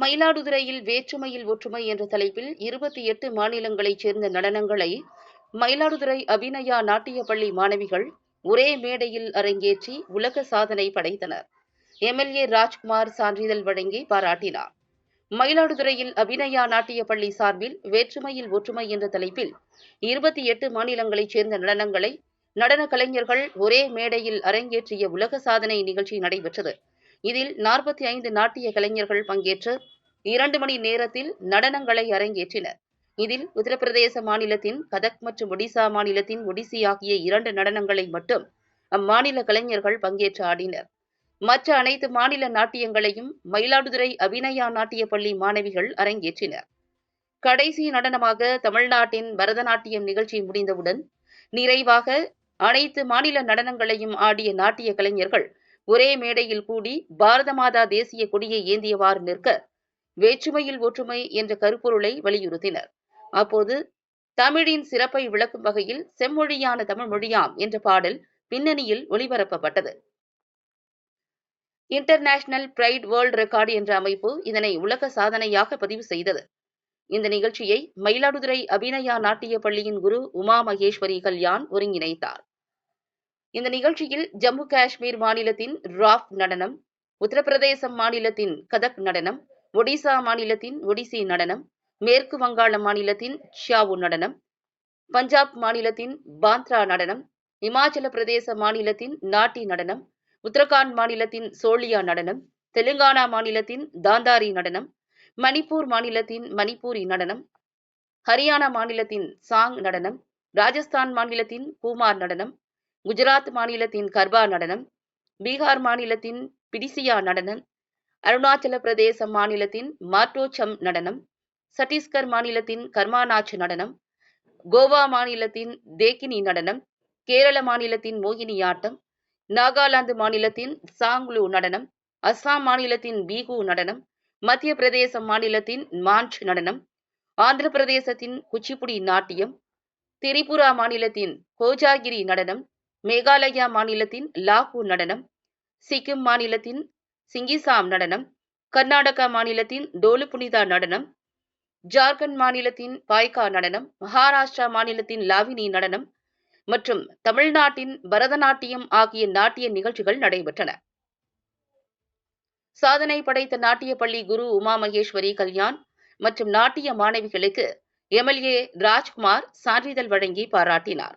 மயிலாடுதுறையில் வேற்றுமையில் ஒற்றுமை என்ற தலைப்பில் இருபத்தி எட்டு மாநிலங்களைச் சேர்ந்த நடனங்களை மயிலாடுதுறை அபிநயா நாட்டிய பள்ளி மாணவிகள் ஒரே மேடையில் அரங்கேற்றி உலக சாதனை படைத்தனர். எம்எல்ஏ ராஜ்குமார் சான்றிதழ் வழங்கி பாராட்டினார். மயிலாடுதுறையில் அபிநயா நாட்டிய பள்ளி சார்பில் வேற்றுமையில் ஒற்றுமை என்ற தலைப்பில் இருபத்தி எட்டு மாநிலங்களைச் சேர்ந்த நடனங்களை நடன கலைஞர்கள் ஒரே மேடையில் அரங்கேற்றிய உலக சாதனை நிகழ்ச்சி நடைபெற்றது. இதில் நாற்பத்தி ஐந்து நாட்டிய கலைஞர்கள் பங்கேற்று இரண்டு மணி நேரத்தில் நடனங்களை அரங்கேற்றினர். இதில் உத்தரப்பிரதேச மாநிலத்தின் கதக் மற்றும் ஒடிசா மாநிலத்தின் ஒடிசி ஆகிய இரண்டு நடனங்களை மட்டும் அம்மாநில கலைஞர்கள் பங்கேற்று ஆடினர். மற்ற அனைத்து மாநில நாட்டியங்களையும் மயிலாடுதுறை அபிநயா நாட்டிய பள்ளி மாணவிகள் அரங்கேற்றினர். கடைசி நடனமாக தமிழ்நாட்டின் பரதநாட்டியம் நிகழ்ச்சி முடிந்தவுடன் நிறைவாக அனைத்து மாநில நடனங்களையும் ஆடிய நாட்டிய கலைஞர்கள் ஒரே மேடையில் கூடி பாரத மாதா தேசிய கொடியை ஏந்தியவாறு நிற்க வேற்றுமையில் ஒற்றுமை என்ற கருப்பொருளை வலியுறுத்தினர். அப்போது தமிழின் சிறப்பை விளக்கும் வகையில் செம்மொழியான தமிழ் மொழியாம் என்ற பாடல் பின்னணியில் ஒளிபரப்பப்பட்டது. இன்டர்நேஷனல் பிரைட் வேர்ல்ட் ரெக்கார்டு என்ற அமைப்பு இதனை உலக சாதனையாக பதிவு செய்தது. இந்த நிகழ்ச்சியை மயிலாடுதுறை அபிநயா நாட்டிய பள்ளியின் குரு உமா மகேஸ்வரி கல்யாண் ஒருங்கிணைத்தார். இந்த நிகழ்ச்சியில் ஜம்மு காஷ்மீர் மாநிலத்தின் ராஃப் நடனம் உத்தரப்பிரதேசம் மாநிலத்தின் கதக் நடனம் ஒடிசா மாநிலத்தின் ஒடிசி நடனம் மேற்கு வங்காள மாநிலத்தின் ஷியாவு நடனம் பஞ்சாப் மாநிலத்தின் பாந்த்ரா நடனம் இமாச்சல பிரதேச மாநிலத்தின் நாட்டி நடனம் உத்தரகாண்ட் மாநிலத்தின் சோழியா நடனம் தெலுங்கானா மாநிலத்தின் தாந்தாரி நடனம் மணிப்பூர் மாநிலத்தின் மணிப்பூரி நடனம் ஹரியானா மாநிலத்தின் சாங் நடனம் ராஜஸ்தான் மாநிலத்தின் கூமார் நடனம் குஜராத் மாநிலத்தின் கர்பா நடனம் பீகார் மாநிலத்தின் பிடிசியா நடனம் அருணாச்சல பிரதேச மாநிலத்தின் மாட்டோச்சம் நடனம் சத்தீஸ்கர் மாநிலத்தின் கர்மாநாச் நடனம் கோவா மாநிலத்தின் தேக்கினி நடனம் கேரள மாநிலத்தின் மோகினி ஆட்டம் நாகாலாந்து மாநிலத்தின் சாங்லு நடனம் அஸ்ஸாம் மாநிலத்தின் பீகு நடனம் மத்திய பிரதேச மாநிலத்தின் மான்ச் நடனம் ஆந்திர பிரதேசத்தின் குச்சிப்புடி நாட்டியம் திரிபுரா மாநிலத்தின் கோஜாகிரி நடனம் மேகாலயா மாநிலத்தின் லாகூ நடனம் சிக்கிம் மாநிலத்தின் சிங்கிசாம் நடனம் கர்நாடகா மாநிலத்தின் டோலு புனிதா நடனம் ஜார்க்கண்ட் மாநிலத்தின் பாய்கா நடனம் மகாராஷ்டிரா மாநிலத்தின் லாவினி நடனம் மற்றும் தமிழ்நாட்டின் பரதநாட்டியம் ஆகிய நாட்டிய நிகழ்ச்சிகள் நடைபெற்றன. சாதனை படைத்த நாட்டிய பள்ளி குரு உமா மகேஸ்வரி கல்யாண் மற்றும் நாட்டிய மாணவிகளுக்கு எம்எல்ஏ ராஜ்குமார் சான்றிதழ் வழங்கி பாராட்டினார்.